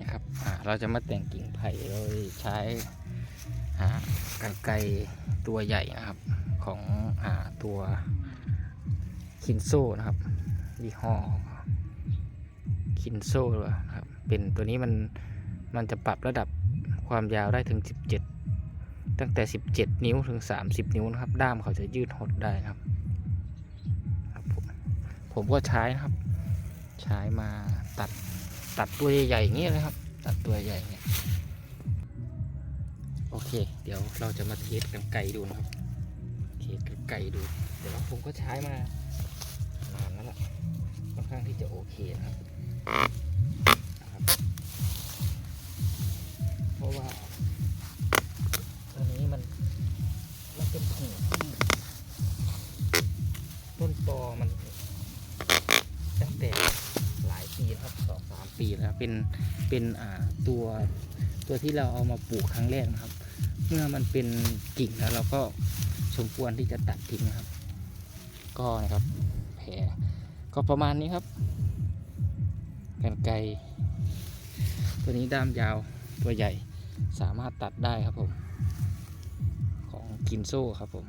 นะครับเราจะมาแต่งกิ่งไผ่โดยใช้กันไกรตัวใหญ่นะครับของอตัวคินโซนะครับยี่ห้อคินโซนะครับเป็นตัวนี้มันมันจะปรับระดับความยาวได้ถึง 17 ตั้งแต่ 17 นิ้วถึง 30 นิ้วนะครับ ด้ามเขาจะยืดหดได้นะครับผมก็ใช้นะครับ ใช้มาตัด ตัดตัวใหญ่ๆอย่างนี้เลยครับ ตัดตัวใหญ่เนี่ยโอเค เดี๋ยวเราจะมาเทสกันไก่ดูนะครับเทสกันไก่ดู เดี๋ยวผมก็ใช้มานานแล้วล่ะค่อนข้างที่จะโอเคนะครับเพราะว่าตัวนี้มันมันเป็นผงที่ต้นตอมันตั้งแต่ ปีแล้วเป็นเป็นตัวตัวที่เราเอามาปลูกครั้งแรกนะครับ เมื่อมันเป็นกิ่งแล้วเราก็สมควรที่จะตัดทิ้งครับ ก็นะครับแผลก็ประมาณนี้ครับกันไกตัวนี้ด้ามยาวตัวใหญ่สามารถตัดได้ครับผม ของกินโซ่ครับผม